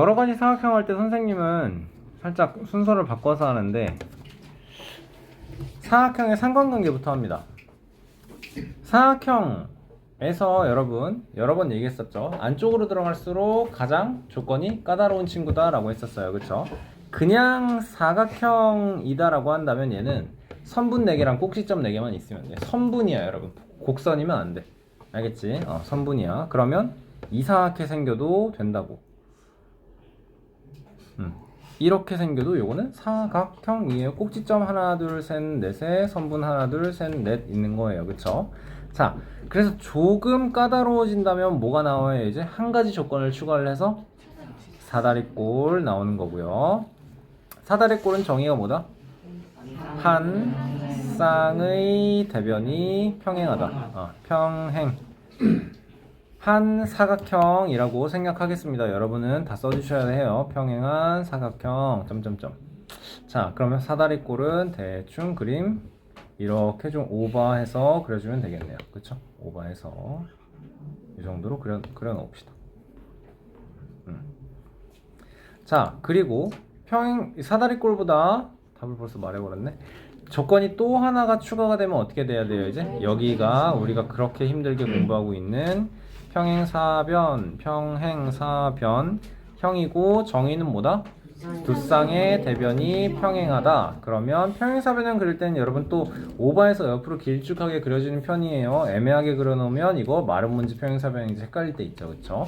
여러 가지 사각형 할 때 선생님은 살짝 순서를 바꿔서 하는데 사각형의 상관관계부터 합니다. 사각형에서 여러분 여러 번 얘기했었죠. 안쪽으로 들어갈수록 가장 조건이 까다로운 친구다라고 했었어요. 그렇죠? 그냥 사각형이다라고 한다면 얘는 선분 4개랑 꼭지점 4개만 있으면 돼. 선분이야, 여러분. 곡선이면 안 돼. 알겠지? 어, 선분이야. 그러면 이상하게 생겨도 된다고. 음. 이렇게 생겨도 요거는 사각형이에요. 꼭지점 하나, 둘, 셋, 넷에 선분 하나, 둘, 셋, 넷 있는 거예요. 그쵸? 자, 그래서 조금 까다로워진다면 뭐가 나와요? 이제 한 가지 조건을 추가를 해서 사다리꼴 나오는 거고요. 사다리꼴은 정의가 뭐다? 한 쌍의 대변이 평행하다. 어, 평행. 한 사각형이라고 생각하겠습니다. 여러분은 다 써주셔야 해요. 평행한 사각형. 점점점. 자, 그러면 사다리꼴은 대충 그림 이렇게 좀 오버해서 그려주면 되겠네요. 그쵸? 오버해서 이 정도로 그려 그려 놓읍시다. 음. 자, 그리고 평행 사다리꼴보다 답을 벌써 말해버렸네. 조건이 또 하나가 추가가 되면 어떻게 돼야 돼요 이제 여기가 우리가 그렇게 힘들게 공부하고 있는 평행사변 평행사변. 형이고 정의는 뭐다? 두 쌍의 대변이 평행하다. 그러면 평행사변형 그릴 때는 여러분 또 오버해서 옆으로 길쭉하게 그려지는 편이에요. 애매하게 그려놓으면 이거 마른 문제 평행사변형이 헷갈릴 때 있죠. 그쵸?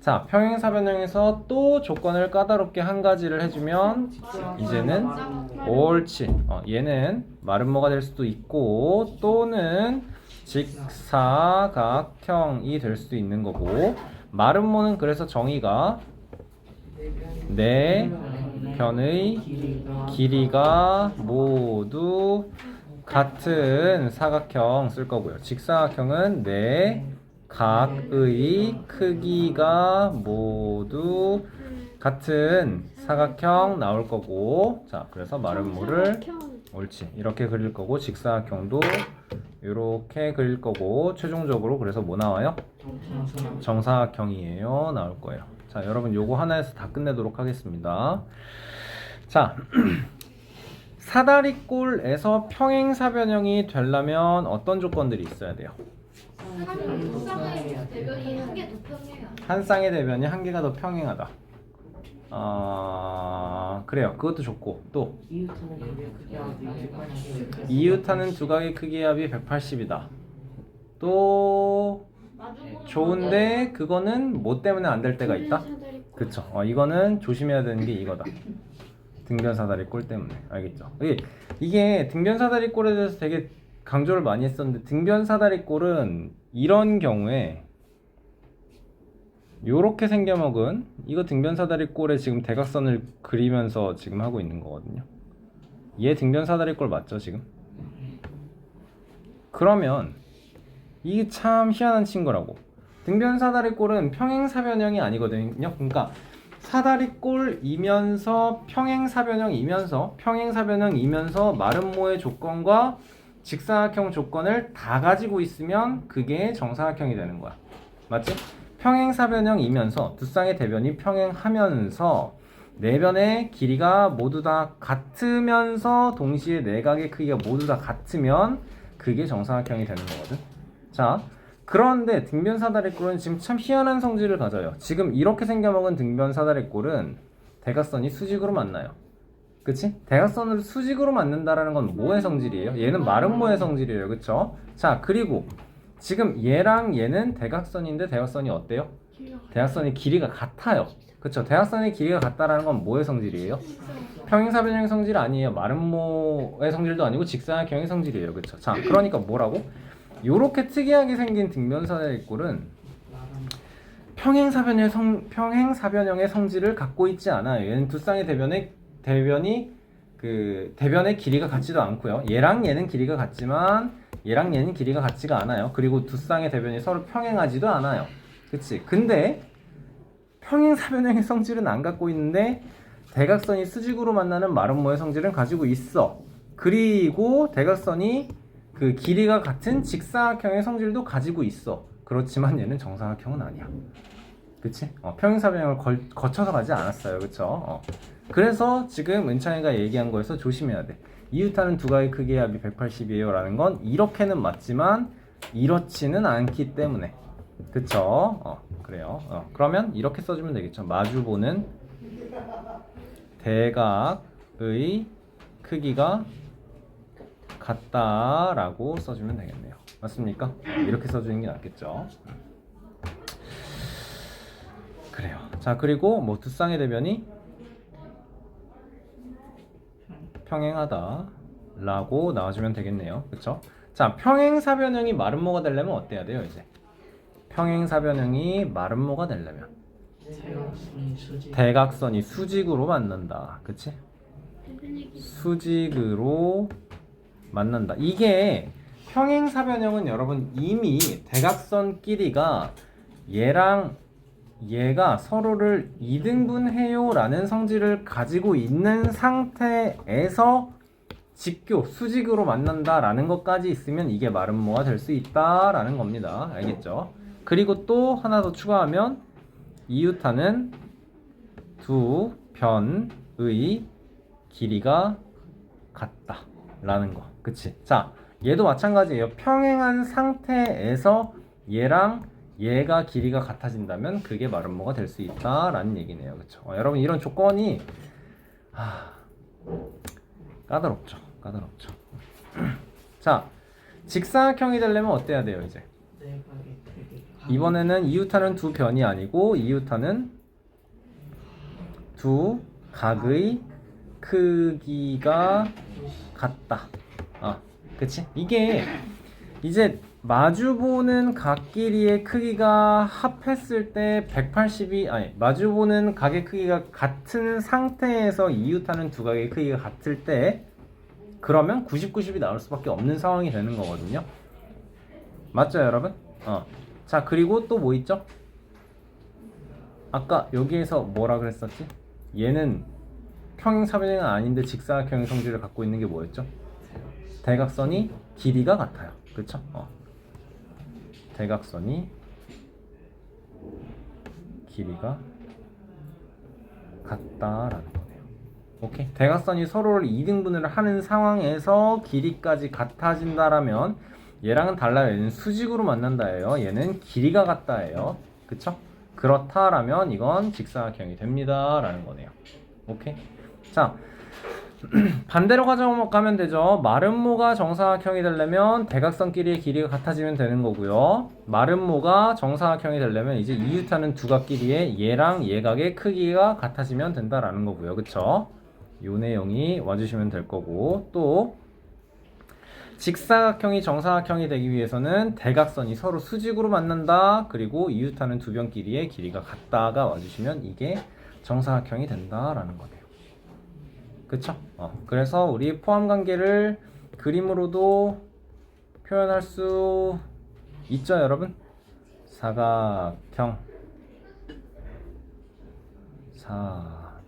자 평행사변형에서 또 조건을 까다롭게 한 가지를 해주면 이제는 옳지. 어, 얘는 마름모가 될 수도 있고 또는 직사각형이 될 수도 있는 거고 마름모는 그래서 정의가 네 편의 길이가 모두 같은 사각형 쓸 거고요. 직사각형은 네 각의 크기가 모두 같은 사각형 나올 거고 자 그래서 마름모를 옳지 이렇게 그릴 거고 직사각형도 이렇게 그릴 거고 최종적으로 그래서 뭐 나와요? 정사각형이에요 나올 거예요 자 여러분 요거 하나에서 다 끝내도록 하겠습니다 자 사다리꼴에서 평행사변형이 되려면 어떤 조건들이 있어야 돼요? 한 쌍의 대변이 한 개 더 평해요. 한 쌍의 대변이 한 개가 더 평행하다 아 그래요 그것도 좋고 또 이웃하는 두 각의 크기의 합이 180이다. 또 좋은데 그거는 뭐 때문에 안 될 때가 있다. 그쵸. 어, 이거는 조심해야 되는 게 이거다. 등변사다리 꼴 때문에 알겠죠? 이게, 이게 등변사다리 꼴에 대해서 되게 강조를 많이 했었는데 등변사다리 꼴은 이런 경우에 요렇게 생겨먹은 이거 등변사다리 꼴에 지금 대각선을 그리면서 지금 하고 있는 거거든요. 얘 등변사다리 꼴 맞죠 지금? 그러면 이게 참 희한한 친구라고. 등변사다리꼴은 평행사변형이 아니거든요. 그러니까 사다리꼴이면서 평행사변형이면서 평행사변형이면서 마름모의 조건과 직사각형 조건을 다 가지고 있으면 그게 정사각형이 되는 거야. 맞지? 평행사변형이면서 두 쌍의 대변이 평행하면서 네 변의 길이가 모두 다 같으면서 동시에 내각의 크기가 모두 다 같으면 그게 정사각형이 되는 거거든. 자, 그런데 등변 사다리꼴은 지금 참 희한한 성질을 가져요. 지금 이렇게 생겨먹은 등변 사다리꼴은 대각선이 수직으로 만나요. 그치? 대각선을 수직으로 만든다라는 건 뭐의 성질이에요? 얘는 마름모의 성질이에요. 그쵸? 자, 그리고 지금 얘랑 얘는 대각선인데 대각선이 어때요? 대각선의 길이가 같아요. 그쵸? 대각선의 길이가 같다라는 건 뭐의 성질이에요? 평행사변형의 성질 아니에요. 마름모의 성질도 아니고 직사각형의 성질이에요. 그쵸? 자, 그러니까 뭐라고? 요렇게 특이하게 생긴 등변사의 꼴은 평행사변의 성 평행사변형의 성질을 갖고 있지 않아요. 얘는 두 쌍의 대변의 대변이 그 대변의 길이가 같지도 않고요. 얘랑 얘는 길이가 같지만 얘랑 얘는 길이가 같지가 않아요. 그리고 두 쌍의 대변이 서로 평행하지도 않아요. 그치? 근데 평행 사변형의 성질은 안 갖고 있는데 대각선이 수직으로 만나는 마름모의 성질은 가지고 있어. 그리고 대각선이 그 길이가 같은 직사각형의 성질도 가지고 있어. 그렇지만 얘는 정사각형은 아니야. 그치? 어, 평행 사변형을 걸- 거쳐서 가지 않았어요. 그쵸? 어. 그래서 지금 은창이가 얘기한 거에서 조심해야 돼. 이유타는 두 가지 크기의 합이 180이에요. 라는 건 이렇게는 맞지만 이렇지는 않기 때문에. 그쵸? 어, 그래요. 어, 그러면 이렇게 써주면 되겠죠. 마주보는 대각의 크기가 같다라고 써주면 되겠네요. 맞습니까? 이렇게 써주는 게 낫겠죠. 그래요. 자 그리고 뭐 두쌍의 대변이 평행하다 라고 나와주면 되겠네요. 그렇죠? 자 평행사변형이 마름모가 되려면 어때야 돼요 이제? 평행사변형이 마름모가 되려면 대각선이 수직 대각선이 수직으로 만난다. 그치? 수직으로 만난다. 이게 평행사변형은 여러분 이미 대각선 길이가 얘랑 얘가 서로를 이등분해요 라는 성질을 가지고 있는 상태에서 직교 수직으로 만난다 라는 것까지 있으면 이게 마름모가 될 수 있다 라는 겁니다. 알겠죠? 그리고 또 하나 더 추가하면 이유타는 두 변의 길이가 같다 라는 거. 그치? 자, 얘도 마찬가지예요. 평행한 상태에서 얘랑 얘가 길이가 같아진다면 그게 마름모가 될 수 있다라는 얘기네요. 그쵸? 어, 여러분 이런 조건이 하... 까다롭죠. 까다롭죠. 자, 직사각형이 되려면 어때야 돼요, 이제? 이번에는 이유타는 두 변이 아니고 이유타는 두 각의 크기가 같다. 아, 그치? 이게 이제 마주보는 각 길이의 크기가 합했을 때 180이 아니 마주보는 각의 크기가 같은 상태에서 이유타는 두 각의 크기가 같을 때 그러면 90, 90이 나올 수밖에 없는 상황이 되는 거거든요. 맞죠, 여러분? 어. 자, 그리고 또 뭐 있죠? 아까 여기에서 뭐라 그랬었지? 얘는 평행사변형은 아닌데 직사각형의 성질을 갖고 있는 게 뭐였죠? 대각선이 길이가 같아요. 그쵸? 어. 대각선이 길이가 같다라는 거네요. 오케이. 대각선이 서로를 이등분을 하는 상황에서 길이까지 같아진다라면 얘랑은 달라요. 얘는 수직으로 만난다예요. 얘는 길이가 같다예요. 그쵸? 그렇다라면 이건 직사각형이 됩니다라는 거네요. 오케이. 자, 반대로 가져가면 되죠. 마름모가 정사각형이 되려면 대각선끼리의 길이가 같아지면 되는 거고요. 마름모가 정사각형이 되려면 이제 이유타는 두 각끼리의 얘랑 얘각의 크기가 같아지면 된다라는 거고요. 그쵸? 요 내용이 와주시면 될 거고 또 직사각형이 정사각형이 되기 위해서는 대각선이 서로 수직으로 만난다. 그리고 이웃하는 두 변끼리의 길이가 같다가 와주시면 이게 정사각형이 된다라는 거네요. 그쵸? 어, 그래서 우리 포함 관계를 그림으로도 표현할 수 있죠, 여러분? 사각형.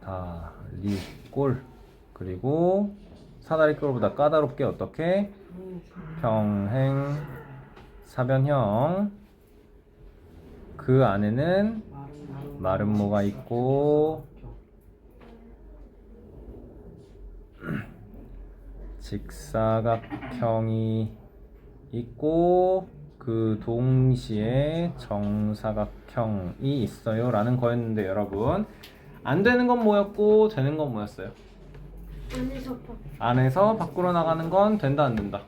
사다리꼴. 그리고 사다리꼴보다 까다롭게 어떻게? 평행 사변형. 그 안에는 마름모가 있고 직사각형이 있고 그 동시에 정사각형이 있어요 라는 거였는데 여러분 안 되는 건 뭐였고 되는 건 뭐였어요? 안에서 봐. 안에서 밖으로 나가는 건 된다 안 된다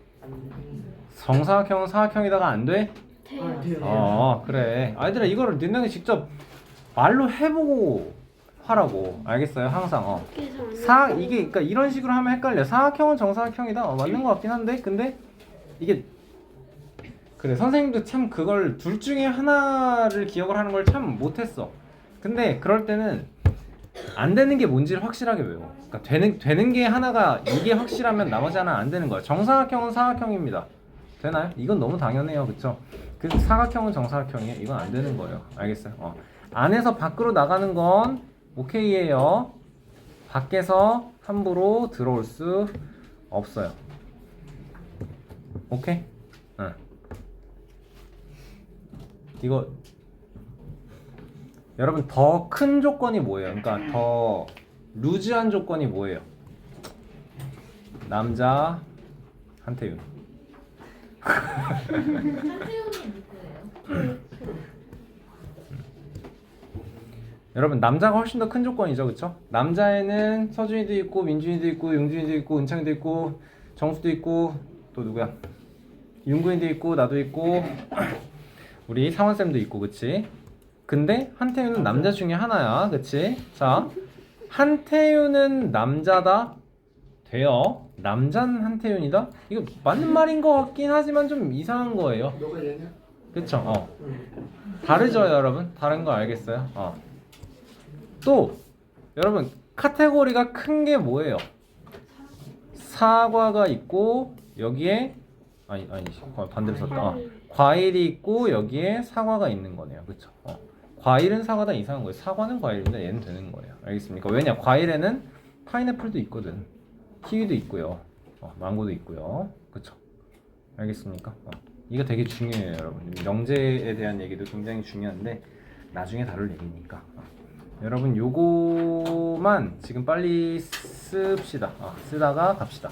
정사각형은 사각형이다가 안 돼? 아, 돼요. 어 그래 아이들아 이거를 너네가 직접 말로 해보고 하라고. 알겠어요? 항상 어. 사 이게 그러니까 이런 식으로 하면 헷갈려 사각형은 정사각형이다? 어, 맞는 것 같긴 한데 근데 이게 그래 선생님도 참 그걸 둘 중에 하나를 기억을 하는 걸 참 못했어. 근데 그럴 때는 안 되는 게 뭔지를 확실하게 외워. 그러니까 되는 되는 게 하나가 이게 확실하면 나머지 하나는 안 되는 거야. 정사각형은 사각형입니다. 되나요? 이건 너무 당연해요. 그쵸? 그 사각형은 정사각형이에요. 이건 안 되는 거예요. 알겠어요? 어. 안에서 밖으로 나가는 건 오케이예요 밖에서 함부로 들어올 수 없어요. 오케이? 응. 이거 여러분 더 큰 조건이 뭐예요? 그러니까 더 루즈한 조건이 뭐예요? 남자 한태윤. 한태훈이 누구예요? 여러분 남자가 훨씬 더 큰 조건이죠, 그렇죠? 남자에는 서준이도 있고 민준이도 있고 용준이도 있고 은창이도 있고 정수도 있고 또 누구야? 윤구인도 있고 나도 있고 우리 상원 쌤도 있고, 그치? 근데 한태윤은 남자 중에 하나야, 그치? 자, 한태윤은 남자다 돼요. 남자는 한태윤이다. 이거 맞는 말인 것 같긴 하지만 좀 이상한 거예요. 너가 얘냐? 그쵸? 어. 응. 다르죠 여러분? 다른 거 알겠어요? 어. 또 여러분 카테고리가 큰 게 뭐예요? 사과가 있고 여기에 아니 아니 반대로 썼다 어. 과일이 있고 여기에 사과가 있는 거네요 그쵸? 어. 과일은 사과다 이상한 거예요 사과는 과일인데 얘는 되는 거예요 알겠습니까? 왜냐 과일에는 파인애플도 있거든 키위도 있고요 어, 망고도 있고요 그쵸? 알겠습니까? 어. 이거 되게 중요해요, 여러분. 명제에 대한 얘기도 굉장히 중요한데 나중에 다룰 얘기니까. 어. 여러분 요거만 지금 빨리 씁시다. 어, 쓰다가 갑시다.